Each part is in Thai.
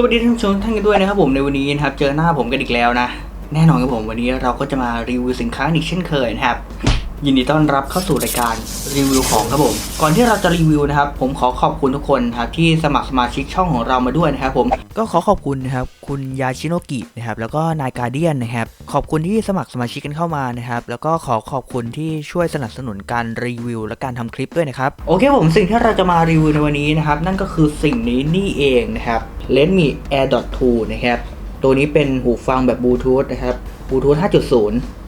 สวัสดีท่านผู้ชมท่านกันด้วยนะครับผมในวันนี้นะครับเจอหน้าผมกันอีกแล้วนะ แน่นอนครับผมวันนี้เราก็จะมารีวิวสินค้าอีกเช่นเคยนะครับ ยินดีต้อนรับเข้าสู่รายการรีวิวของครับผมก่อนที่เราจะรีวิวนะครับ ผมขอขอบคุณทุกคนนะครับที่สมัครสมาชิกช่องของเรามาด้วยนะครับผมก็ขอขอบคุณนะครับคุณยาชิโนกินะครับแล้วก็นายการเดียนนะครับขอบคุณที่สมัครสมาชิกกันเข้ามานะครับแล้วก็ขอขอบคุณที่ช่วยสนับสนุนการรีวิวและการทำคลิปด้วยนะครับโอเคผมสิ่งที่เราจะมารีวิวในวันนี้นะครับนั่นก็คือสิ่งนี้นี่เองนะครับ Redmi Air Dot 2นะครับตัวนี้เป็นหูฟังแบบบลูทูธนะครับบลูทูธ5.0เ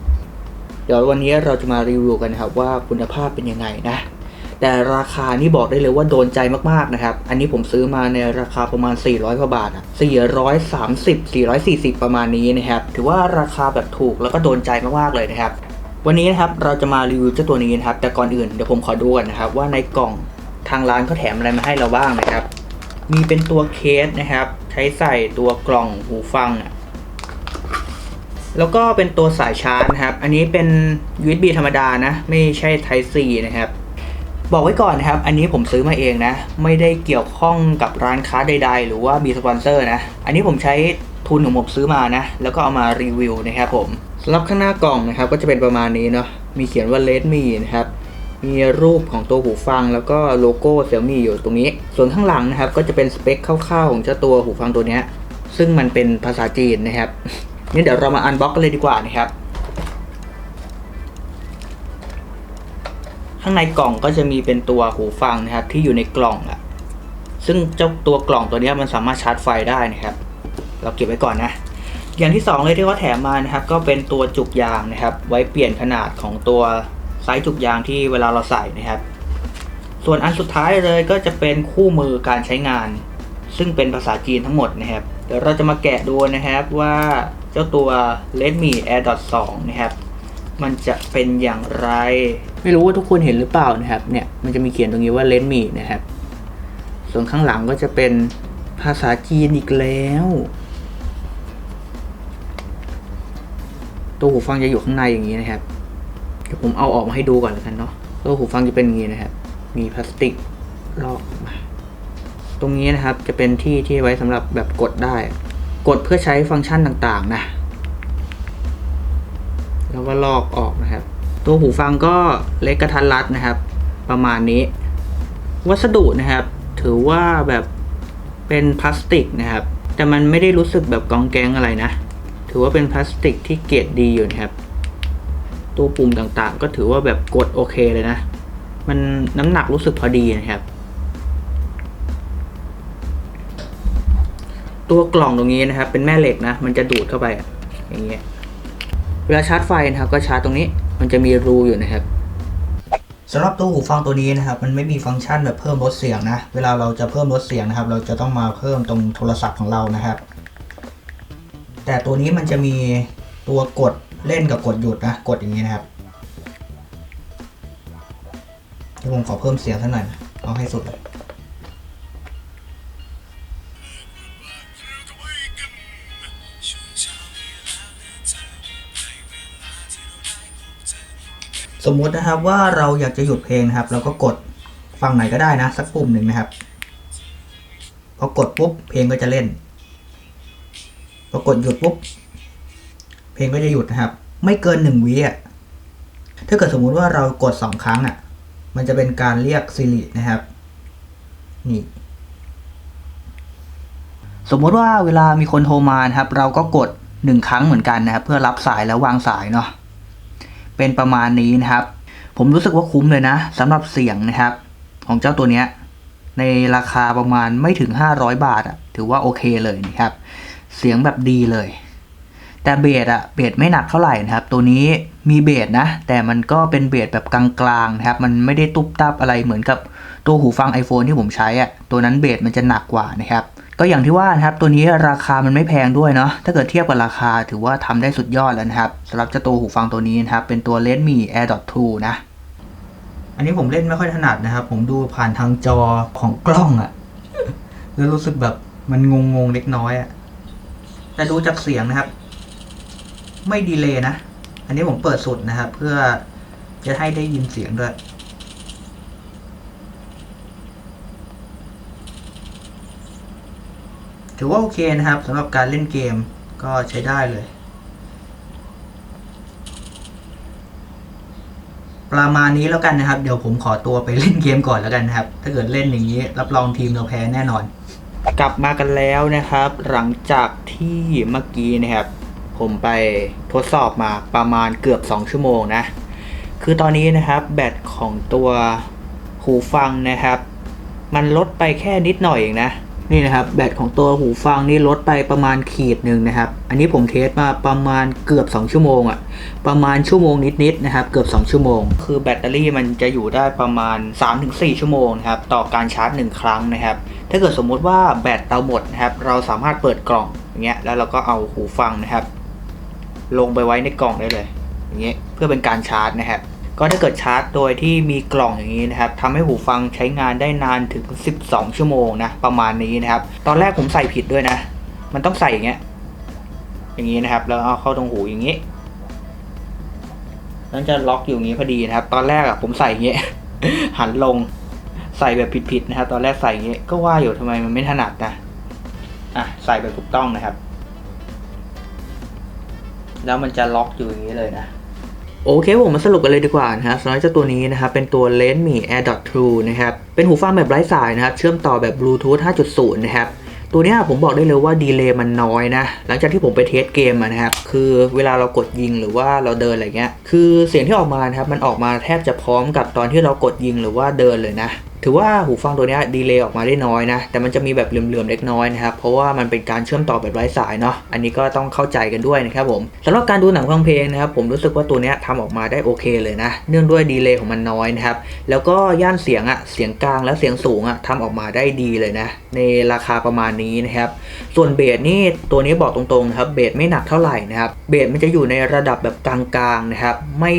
ดี๋ยววันนี้เราจะมารีวิวกันนะครับว่าคุณภาพเป็นยังไงนะ แต่ราคานี่บอกได้เลยว่าโดนใจมากๆนะครับ อันนี้ผมซื้อมาในราคาประมาณ 400กว่าบาทอะ430 440 ประมาณนี้นะครับ ถือว่าราคาแบบถูกแล้วก็โดนใจมากๆเลยนะครับ วันนี้นะครับเราจะมารีวิวเจ้าตัวนี้นะครับ แต่ก่อนอื่นเดี๋ยวผมขอดูก่อนนะครับ ว่าในกล่องทางร้านเขาแถมอะไรมาให้เราบ้างนะครับ มีเป็นตัวเคสนะครับ ใช้ใส่ตัวกล่องหูฟังอะ แล้วก็เป็นตัวสายชาร์จนะครับ อันนี้เป็น USB ธรรมดานะ ไม่ใช่ Type C นะครับ บอกไว้ก่อนนะครับ อันนี้ผมซื้อมาเองนะ ไม่ได้เกี่ยวข้องกับร้านค้าใด ๆ หรือว่ามีสปอนเซอร์นะ อันนี้ผมใช้ทุนของผมซื้อมานะ แล้วก็เอามารีวิวนะครับผมสำหรับข้างหน้ากล่องนะครับ ก็จะเป็นประมาณนี้เนาะ มีเขียนว่า Redmi นะครับ มีรูปของตัวหูฟัง แล้วก็โลโก้ Xiaomi อยู่ตรงนี้ ส่วนข้างหลังนะครับ ก็จะเป็นสเปคคร่าวๆของเจ้าตัวหูฟังตัวนี้ ซึ่งมันเป็นภาษาจีนนะครับ นี่เดี๋ยวเรามาอันบ็อกกันเลยดีกว่านะครับ ข้างในกล่องก็จะมีเป็นตัวหูฟังนะครับ ที่อยู่ในกล่องอะซึ่งเจ้าตัวกล่องตัวนี้มันสามารถชาร์จไฟได้นะครับ เราเก็บไว้ก่อนนะ อย่างที่สองเลยที่เขาแถมมานะครับ ก็เป็นตัวจุกยางนะครับ ไว้เปลี่ยนขนาดของตัวไซส์จุกยางที่เวลาเราใส่นะครับ ส่วนอันสุดท้ายเลยก็จะเป็นคู่มือการใช้งาน ซึ่งเป็นภาษาจีนทั้งหมดนะครับ เดี๋ยวเราจะมาแกะดูนะครับว่า เจ้าตัว Redmi Air Dot 2 นะครับ มันจะเป็นอย่างไร ไม่รู้ว่าทุกคนเห็นหรือเปล่านะครับเนี่ยมันจะมีเขียนตรงนี้ว่า Redmi นะครับ ส่วนข้างหลังก็จะเป็นภาษาจีนอีกแล้ว ตัวหูฟังจะอยู่ข้างในอย่างนี้นะครับเดี๋ยวผมเอาออกมาให้ดูก่อนแล้วกันเนาะตัวหูฟังจะเป็นอย่างนี้นะครับ มีพลาสติกรอบมาตรงนี้นะครับจะเป็นที่ที่ไว้สำหรับแบบกดได้ กดเพื่อใช้ฟังก์ชันต่างๆ นะแล้วก็ลอกออกนะครับ ตัวหูฟังก็เล็กกระทัดรัดนะครับ ประมาณนี้ วัสดุนะครับ ถือว่าแบบเป็นพลาสติกนะครับ แต่มันไม่ได้รู้สึกแบบกองแกงอะไรนะ ถือว่าเป็นพลาสติกที่เกรดดีอยู่นะครับ ตัวปุ่มต่างๆ ก็ถือว่าแบบกดโอเคเลยนะ มันน้ำหนักรู้สึกพอดีนะครับ ตัวกล่องตรงนี้นะครับ เป็นแม่เหล็กนะ มันจะดูดเข้าไปอย่างเงี้ยเวลาชาร์จไฟนะครับ ก็ชาร์จตรงนี้ มันจะมีรูอยู่นะครับสำหรับตัวหูฟังตัวนี้นะครับ มันไม่มีฟังก์ชันแบบเพิ่มลดเสียงนะ เวลาเราจะเพิ่มลดเสียงนะครับ เราจะต้องมาเพิ่มตรงโทรศัพท์ของเรานะครับ แต่ตัวนี้มันจะมีตัวกดเล่นกับกดหยุดนะ กดอย่างนี้นะครับเดี๋ยวผมขอเพิ่มเสียงสักหน่อยเอาให้สุดเลย สมมุตินะครับว่าเราอยากจะหยุดเพลงนะครับ เราก็กดฝั่งไหนก็ได้นะ สักปุ่มหนึ่งนะครับ พอกดปุ๊บเพลงก็จะเล่น พอกดหยุดปุ๊บเพลงก็จะหยุดนะครับ ไม่เกินหนึ่งวิอะถ้าเกิดสมมุติว่าเรากดสองครั้งอะ มันจะเป็นการเรียกซิรินะครับ นี่สมมติว่าเวลามีคนโทรมานะครับ เราก็กดหนึ่งครั้งเหมือนกันนะครับ เพื่อรับสายแล้ววางสายเนาะ เป็นประมาณนี้นะครับ ผมรู้สึกว่าคุ้มเลยนะสำหรับเสียงนะครับ ของเจ้าตัวเนี้ยในราคาประมาณไม่ถึง 500 บาทอะถือว่าโอเคเลยนะครับ เสียงแบบดีเลย แต่เบสอะเบสไม่หนักเท่าไหร่นะครับ ตัวนี้มีเบสนะ แต่มันก็เป็นเบสแบบกลางๆนะครับ มันไม่ได้ตุบตับอะไรเหมือนกับตัวหูฟัง iPhone ที่ผมใช้อะตัวนั้นเบสมันจะหนักกว่านะครับ ก็อย่างที่ว่านะครับตัวนี้ราคามันไม่แพงด้วยเนาะถ้าเกิดเทียบกับราคาถือว่าทำได้สุดยอดแล้วนะครับสำหรับเจ้าตัวหูฟังตัวนี้นะครับเป็นตัว Redmi Air Dot 2นะอันนี้ผมเล่นไม่ค่อยถนัดนะครับ ผมดูผ่านทางจอของกล้องอะแล้วรู้สึกแบบมันงงๆเล็กน้อยอะแต่ดูจากเสียงนะครับ ไม่ดีเลยนะ อันนี้ผมเปิดสุดนะครับ เพื่อจะให้ได้ยินเสียงด้วย ถือว่าโอเคนะครับสำหรับการเล่นเกมก็ใช้ได้เลย ประมาณนี้แล้วกันนะครับ เดี๋ยวผมขอตัวไปเล่นเกมก่อนแล้วกันนะครับ ถ้าเกิดเล่นอย่างนี้ รับรองทีมเราแพ้แน่นอน กลับมากันแล้วนะครับ หลังจากที่เมื่อกี้นะครับ ผมไปทดสอบมาประมาณเกือบ 2 ชั่วโมงนะ คือตอนนี้นะครับแบตของตัวหูฟังนะครับ มันลดไปแค่นิดหน่อยเองนะ นี่นะครับแบตของตัวหูฟังนี่ลดไปประมาณขีดหนึ่งนะครับ อันนี้ผมเทสมาประมาณเกือบ 2 ชั่วโมงอะประมาณชั่วโมงนิดๆนะครับ เกือบ 2 ชั่วโมง คือแบตเตอรี่มันจะอยู่ได้ประมาณ 3-4 ชั่วโมงนะครับต่อการชาร์จ 1 ครั้งนะครับ ถ้าเกิดสมมุติว่าแบตเราหมดนะครับเราสามารถเปิดกล่องอย่างเงี้ยแล้วเราก็เอาหูฟังนะครับ ลงไปไว้ในกล่องได้เลยอย่างเงี้ยเพื่อเป็นการชาร์จนะครับ ก็ถ้าเกิดชาร์จโดยที่มีกล่องอย่างนี้นะครับทำให้หูฟังใช้งานได้นานถึง 12 ชั่วโมงนะประมาณนี้นะครับ ตอนแรกผมใส่ผิดด้วยนะ มันต้องใส่อย่างเงี้ยอย่างนี้นะครับ แล้วเอาเข้าตรงหูอย่างนี้นั่นจะล็อกอยู่อย่างนี้พอดีนะครับ ตอนแรกอะผมใส่อย่างเงี้ยหันลงใส่แบบผิดๆนะครับ ตอนแรกใส่อย่างเงี้ยก็ว่าอยู่ทำไมมันไม่ถนัดนะอะใส่แบบถูกต้องนะครับ แล้วมันจะล็อกอยู่อย่างนี้เลยนะ โอเคผมมาสรุปกันเลยดีกว่านะฮะสำหรับเจ้าตัวนี้นะครับ เป็นตัว l e n m i Air Dot 2นะครับ เป็นหูฟังแบบไร้สายนะครับ เชื่อมต่อแบบ Bluetooth 5.0 นะครับ ตัวนี้ผมบอกได้เลยว่าดีเลย์มันน้อยนะ หลังจากที่ผมไปเทสเกมนะครับ คือเวลาเรากดยิงหรือว่าเราเดินอะไรเงี้ย คือเสียงที่ออกมานะครับ มันออกมาแทบจะพร้อมกับตอนที่เรากดยิงหรือว่าเดินเลยนะ ถือว่าหูฟังตัวนี้ดีเลย์ออกมาได้น้อยนะ แต่มันจะมีแบบเหลื่อมๆเล็กน้อยนะครับ เพราะว่ามันเป็นการเชื่อมต่อแบบไร้สายเนาะ อันนี้ก็ต้องเข้าใจกันด้วยนะครับผมสำหรับการดูหนังฟังเพลงนะครับผมรู้สึกว่าตัวนี้ทำออกมาได้โอเคเลยนะ เนื่องด้วยดีเลย์ของมันน้อยนะครับ แล้วก็ย่านเสียงอะเสียงกลางและเสียงสูงอะทำออกมาได้ดีเลยนะ ในราคาประมาณนี้นะครับ ส่วนเบสนี่ตัวนี้บอกตรงๆนะครับ เบสไม่หนักเท่าไหร่นะครับ เบสมันจะอยู่ในระดับแบบกลางๆนะครับ ไม่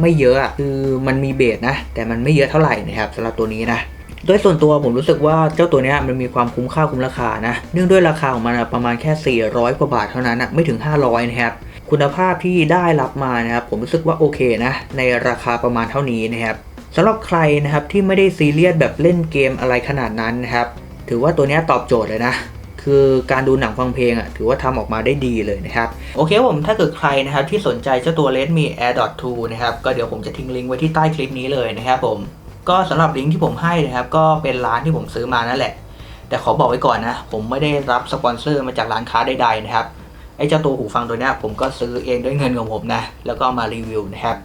ไม่เยอะอะคือมันมีเบสนะ แต่มันไม่เยอะเท่าไหร่นะครับสำหรับตัวนี้นะ โดยส่วนตัวผมรู้สึกว่าเจ้าตัวนี้มันมีความคุ้มค่าคุ้มราคานะ เนื่องด้วยราคาของมันประมาณแค่ 400 กว่าบาทเท่านั้นนะไม่ถึง 500 นะครับคุณภาพที่ได้รับมานะครับผมรู้สึกว่าโอเคนะ ในราคาประมาณเท่านี้นะครับสำหรับใครนะครับที่ไม่ได้ซีเรียสแบบเล่นเกมอะไรขนาดนั้นนะครับถือว่าตัวนี้ตอบโจทย์เลยนะคือการดูหนังฟังเพลงอะถือว่าทำออกมาได้ดีเลยนะครับ โอเคผมถ้าเกิดใครนะครับที่สนใจเจ้าตัว Redmi Air Dot 2นะครับก็เดี๋ยวผมจะทิ้งลิงก์ไว้ที่ใต้คลิปนี้เลยนะครับผม ก็สำหรับลิงก์ที่ผมให้นะครับ ก็เป็นร้านที่ผมซื้อมานั่นแหละ แต่ขอบอกไว้ก่อนนะ ผมไม่ได้รับสปอนเซอร์มาจากร้านค้าใดๆนะครับไอ้เจ้าตัวหูฟังตัวนี้ผมก็ซื้อเองด้วยเงินของผมนะ แล้วก็มารีวิวนะครับ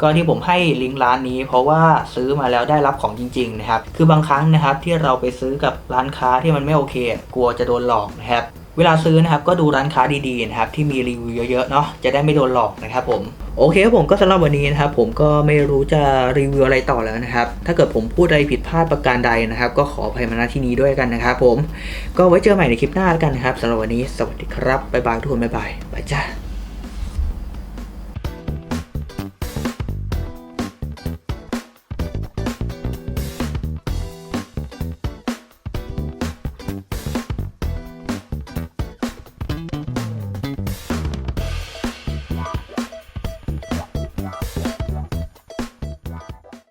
ก็ที่ผมให้ลิงก์ร้านนี้ เพราะว่าซื้อมาแล้วได้รับของจริง ๆ นะครับ คือบางครั้งนะครับที่เราไปซื้อกับร้านค้าที่มันไม่โอเค กลัวจะโดนหลอกนะครับ เวลาซื้อนะครับก็ดูร้านค้าดีๆนะครับที่มีรีวิวเยอะๆเนาะจะได้ไม่โดนหลอกนะครับผมโอเคครับผมก็สำหรับวันนี้นะครับผมก็ไม่รู้จะรีวิวอะไรต่อแล้วนะครับถ้าเกิดผมพูดอะไรผิดพลาดประการใดนะครับ ก็ขออภัยมาณที่นี้ด้วยกันนะครับผมก็ไว้เจอใหม่ในคลิปหน้าแล้วกันนะครับสำหรับวันนี้สวัสดีครับบ๊ายบายทุกคนบ๊ายบายบายจ้า